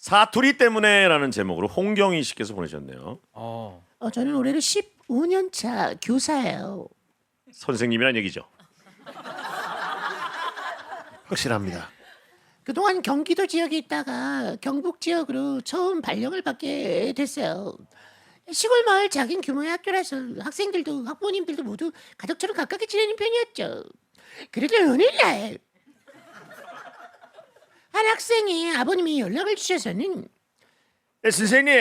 사투리 때문에라는 제목으로 홍경희 씨께서 보내셨네요. 어. 어, 저는 올해로 15년 차 교사예요. 선생님이란 얘기죠. 확실합니다. 그동안 경기도 지역에 있다가 경북 지역으로 처음 발령을 받게 됐어요. 시골 마을 작은 규모의 학교라서 학생들도 학부모님들도 모두 가족처럼 가깝게 지내는 편이었죠. 그런데 어느 날 한 학생이 아버님이 연락을 주셔서는 예, 선생님,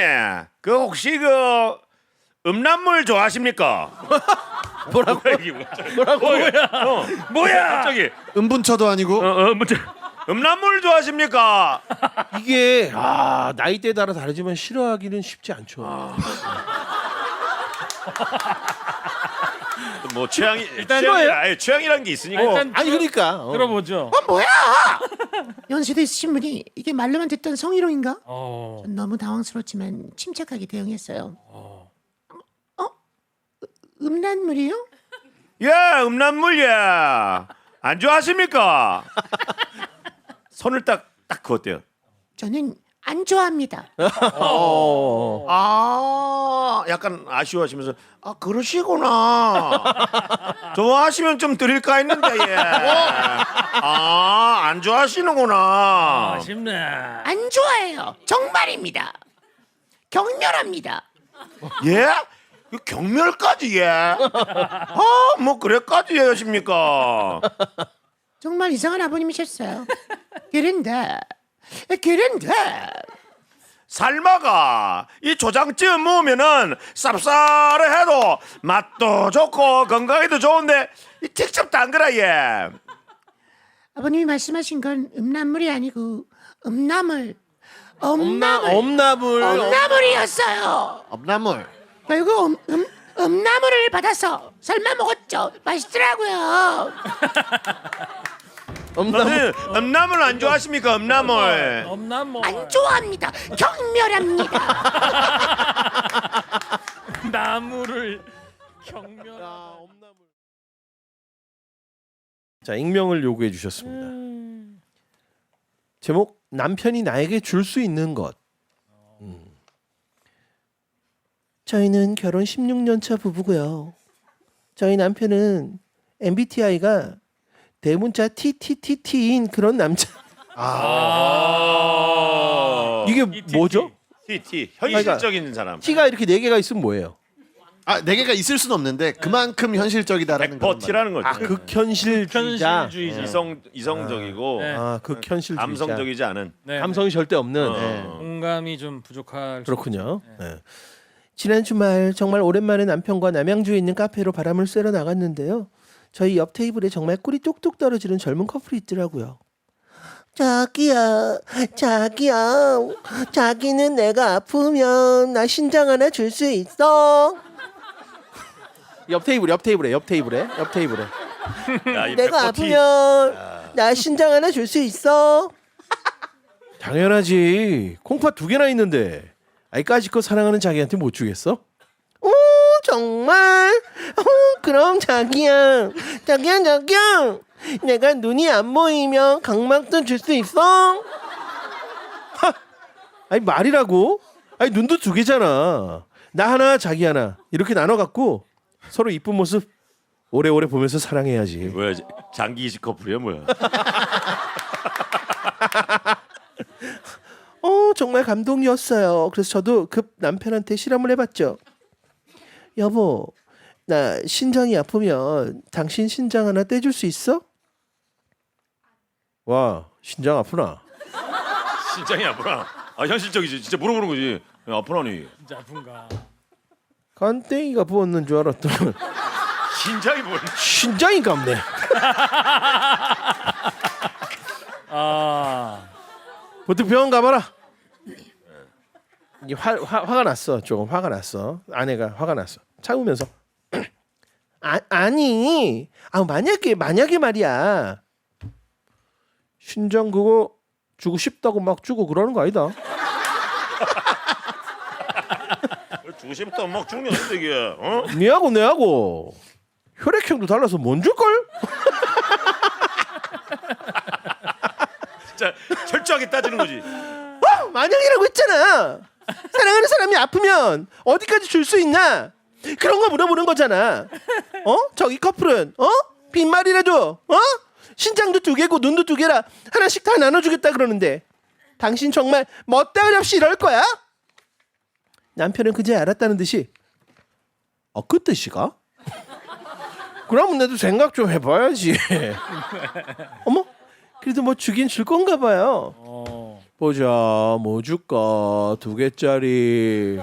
그 혹시 그 음란물 좋아하십니까? 뭐라고? 뭐라고? 뭐야? 어, 뭐야? 갑자기 은분처도 아니고 어, 어, 문제. 음란물 좋아하십니까? 이게 아 나이대 따라 다르지만 싫어하기는 쉽지 않죠. 뭐 취향이 일단 취향이? 아예 취향이라는 게 있으니까. 일단 아니 그러니까 어. 들어보죠. 어 뭐야? 연세대 있으신 분이 이게 말로만 듣던 성희롱인가? 어. 전 너무 당황스럽지만 침착하게 대응했어요. 어? 음란물이요? 예, 음란물 예. 안 좋아하십니까? 손을 딱 딱 그었대요. 저는 안 좋아합니다. 어. 아, 약간 아쉬워하시면서 아 그러시구나. 좋아하시면 좀 드릴까 했는데 예. 아, 안 좋아하시는구나. 아쉽네. 안 좋아해요. 정말입니다. 격렬합니다. 예? 그 경멸까지 예? 아, 뭐 그래까지 하십니까? 정말 이상한 아버님이셨어요. 그런데 그런데 삶아가 이 조장증 먹으면은 쌉쌀해도 맛도 좋고 건강에도 좋은데 이 직접 담그라 예. 아버님이 말씀하신 건 음란물이 아니고 음나물 엄나 엄나물 엄나물 엄나물이었어요. 엄나물. 결국 음, 음, 음나물을 받아서 삶아 먹었죠. 맛있더라고요. 엄나물 음나물 안 좋아하십니까 음나물? 없나 뭐. 안 좋아합니다. 경멸합니다. 나무를 경멸. 아, 엄나물. 자 익명을 요구해 주셨습니다. 제목 남편이 나에게 줄 수 있는 것. 음. 저희는 결혼 16년 차 부부고요. 저희 남편은 MBTI가 대문자 TTTT인 그런 남자. 아. 이게 TTT. 뭐죠? T T 현실적인 사람. T가 이렇게 네 개가 있으면 뭐예요? 아, 네 개가 있을 수는 없는데 그만큼 현실적이다라는 100% T라는 거죠. 아 극현실주의자. 현실주의자. 이성 이성적이고 네. 아 극현실주의자. 감성적이지 않은. 네. 감성이 절대 없는. 어. 네. 공감이 좀 부족할. 수- 그렇군요. 네. 지난 주말 정말 오랜만에 남편과 남양주에 있는 카페로 바람을 쐬러 나갔는데요. 저희 옆 테이블에 정말 꿀이 뚝뚝 떨어지는 젊은 커플이 있더라고요. 자기야, 자기야, 자기는 내가 아프면 나 신장 하나 줄 수 있어? 옆 테이블, 옆 테이블에, 옆 테이블에, 옆 테이블에. 야, 이 내가 100% T. 아프면 나 신장 하나 줄 수 있어? 당연하지. 콩팥 두 개나 있는데 아이까지껏 사랑하는 자기한테 못 주겠어? 오 정말? 어, 그럼 자기야, 자기야, 자기야. 내가 눈이 안 보이면 각막도 줄 수 있어? 하, 아니 말이라고? 아니 눈도 두 개잖아. 나 하나, 자기 하나 이렇게 나눠 갖고 서로 이쁜 모습 오래오래 보면서 사랑해야지. 뭐야 장기 이식 커플이야 뭐야? 어 정말 감동이었어요. 그래서 저도 급 남편한테 실험을 해봤죠. 여보, 나 신장이 아프면 당신 신장 하나 떼줄 수 있어? 와, 신장 아프나? 신장이 아프나? 아 현실적이지. 진짜 물어보는 거지. 야, 아프나니? 진짜 아픈가. 간땡이가 부었는 줄 알았더니 신장이 뭘? 신장이 감네. 아. 보통 병원 가봐라. 이게 화, 화 화가 났어. 조금 화가 났어. 아내가 화가 났어. 참으면서 아, 아니 아 만약에 만약에 말이야 신장 그거 주고 싶다고 막 주고 그러는 거 아니다. 주고 싶다 막 죽는 건데 이게. 어? 니하고 내하고 혈액형도 달라서 뭔 줄걸? 진짜 철저하게 따지는 거지. 만약이라고 했잖아. 사랑하는 사람이 아프면 어디까지 줄 수 있나? 그런 거 물어보는 거잖아. 어? 저기 커플은 어? 빈말이라도 어? 신장도 두 개고 눈도 두 개라 하나씩 다 나눠주겠다 그러는데 당신 정말 멋대가리 없이 이럴 거야? 남편은 그제 알았다는 듯이 어 그 뜻이가? 그럼 나도 생각 좀 해봐야지. 어머 그래도 뭐 주긴 줄 건가 봐요. 어. 보자 뭐 줄까 두 개짜리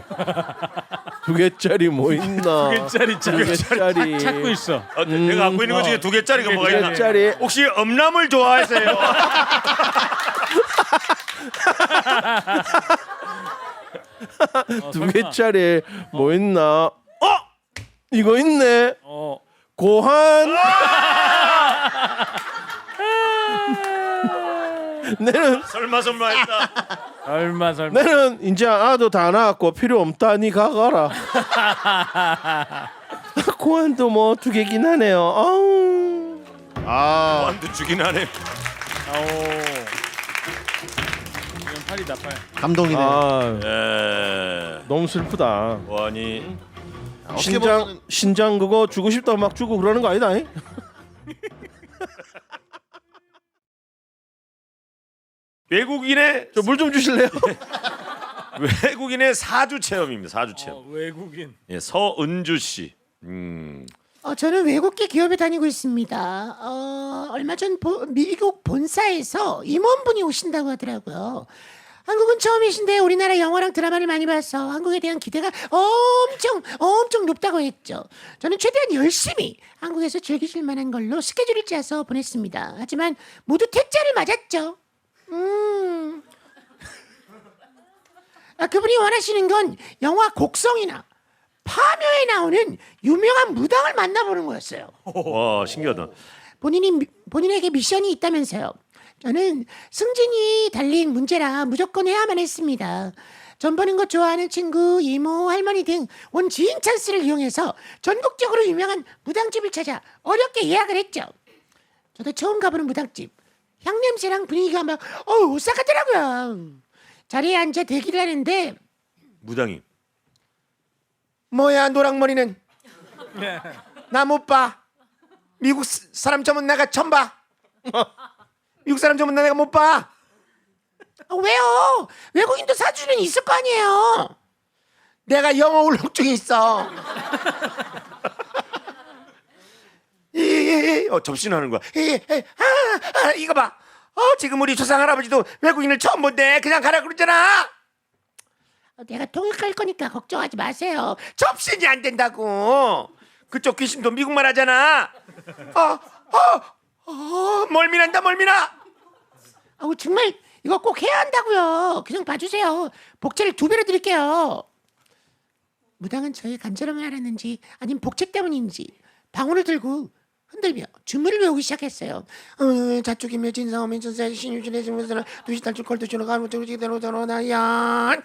두 개짜리 뭐 있나 개짜리 두 개짜리 찾고 있어. 어, 내가 갖고 있는 거 중에 두 개짜리가 뭐가 두 있나? 개짜리 혹시 엄남을 좋아하세요? 어, 두 설마. 개짜리 뭐 있나 어? 이거 있네 어. 고한 내는 설마 설마 했다. 얼마 설마. 내는 이제 아도 다 나왔고 필요 없다 니 가가라 고한도 뭐 두 개긴 하네요 아우 아 완도 주긴 하네. 아오. 이건 팔이다 팔. 감동이네. 아 에. 너무 슬프다 어떻게 신장 보면은 신장 그거 주고 싶다고 막 주고 그러는 거 아니다 잉? 외국인의 저물 좀 주실래요? 외국인의 사주 체험입니다. 사주 체험. 어, 외국인. 예, 서은주 씨. 음. 어, 저는 외국계 기업에 다니고 있습니다. 어, 얼마 전 보- 미국 본사에서 임원분이 오신다고 하더라고요. 한국은 처음이신데 우리나라 영화랑 드라마를 많이 봐서 한국에 대한 기대가 엄청 엄청 높다고 했죠. 저는 최대한 열심히 한국에서 즐기실 만한 걸로 스케줄을 짜서 보냈습니다. 하지만 모두 퇴짜를 맞았죠. 음. 아, 그분이 원하시는 건 영화 곡성이나 파묘에 나오는 유명한 무당을 만나보는 거였어요. 와, 신기하다. 본인이 미- 본인에게 미션이 있다면서요. 저는 승진이 달린 문제라 무조건 해야만 했습니다. 전 보는 거 좋아하는 친구, 이모, 할머니 등 온 지인 찬스를 이용해서 전국적으로 유명한 무당집을 찾아 어렵게 예약을 했죠. 저도 처음 가보는 무당집. 향냄새랑 분위기가 막 어우 오싹하더라고요. 자리에 앉아 대기를 하는데 무당이. 뭐야 노랑머리는 나 못 봐. 미국 스- 사람 전문 내가 처음 봐. 미국 사람 전문 내가 못 봐. 아, 왜요? 외국인도 사주는 있을 거 아니에요. 내가 영어 울렁증이 있어. 이, 이, 이. 어, 접신하는 거야. 이, 이, 아, 아, 이거 봐. 어, 지금 우리 조상 할아버지도 외국인을 처음 본대. 그냥 가라 그러잖아. 어, 내가 통역할 거니까 걱정하지 마세요. 접신이 안 된다고. 그쪽 귀신도 미국말 하잖아. 어, 어, 어, 멀미난다 멀미나. 아우 정말 이거 꼭 해야 한다고요. 그냥 봐주세요. 복채를 두 배로 드릴게요. 무당은 저의 간절함을 알았는지 아니면 복채 때문인지 방울을 들고 흔들며 주문을 외우기 시작했어요. 어, 자축이며 진상하며 전세 신유진의 증명서는 두시 탈출 컬투주는 가는 쪽으로 대로 대로 나야.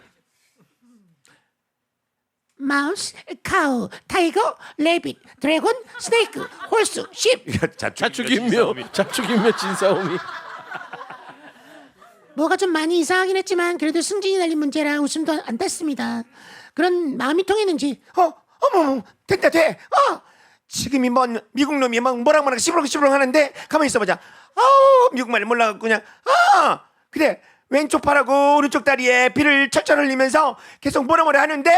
마우스, 카우, 타이거, 레빗, 드래곤, 스네이크, 홀수, 십. 자축인묘 자축인묘 진사오미 뭐가 좀 많이 이상하긴 했지만 그래도 승진이 날린 문제라 웃음도 안 땄습니다. 그런 마음이 통했는지 어 어머 된다 돼. 어 지금이 뭔 미국 놈이 막 뭐랑 뭐랑 시부렁 시부렁 하는데 가만히 있어보자. 아우 미국말을 몰라갖고 그냥 아 그래 왼쪽 팔하고 오른쪽 다리에 피를 철철 흘리면서 계속 뭐라 뭐라 하는데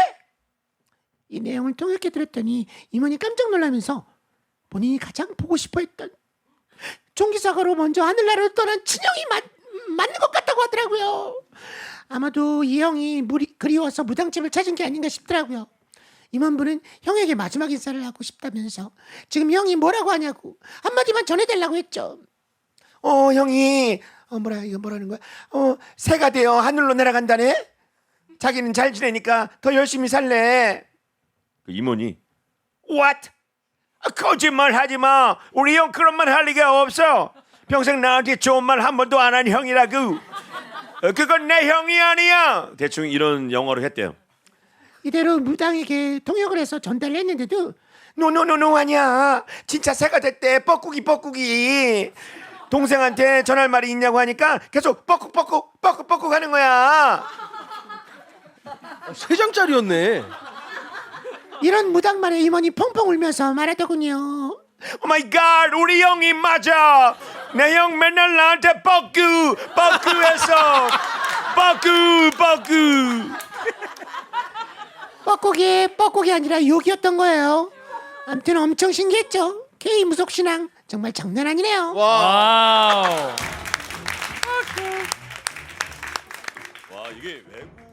이 내용을 통역해 들었더니 이모니 깜짝 놀라면서 본인이 가장 보고 싶어했던 총기사고로 먼저 하늘나라로 떠난 친형이 맞, 맞는 것 같다고 하더라고요. 아마도 이 형이 무리, 그리워서 무당집을 찾은 게 아닌가 싶더라고요. 임원분은 형에게 마지막 인사를 하고 싶다면서 지금 형이 뭐라고 하냐고 한마디만 전해달라고 했죠. 어 형이 어 뭐라 이거 뭐라는 거야? 어 새가 되어 하늘로 내려간다네. 자기는 잘 지내니까 더 열심히 살래. 그 임원이 What? 아, 거짓말 하지 마. 우리 형 그런 말 할 리가 없어. 평생 나한테 좋은 말 한 번도 안 한 형이라고. 어, 그건 내 형이 아니야. 대충 이런 영어로 했대요. 이대로 무당에게 통역을 해서 전달을 했는데도 노노노노 아니야 진짜 새가 됐대 뻐꾸기 뻐꾸기 동생한테 전할 말이 있냐고 하니까 계속 뻐꾹 뻐꾹 뻐꾹 뻐꾹 하는 거야. 세 장짜리였네. 이런 무당말에 임원이 펑펑 울면서 말하더군요. 오 마이 갓 우리 형이 맞아. 내 형 맨날 나한테 뻐꾸 뻐꾸 해서 뻐꾸 뻐꾸. 뻐꾸기 뻐꾸기 아니라 욕이었던 거예요. 아무튼 엄청 신기했죠. K 무속 신앙 정말 장난 아니네요. 와우. 와 이게 외국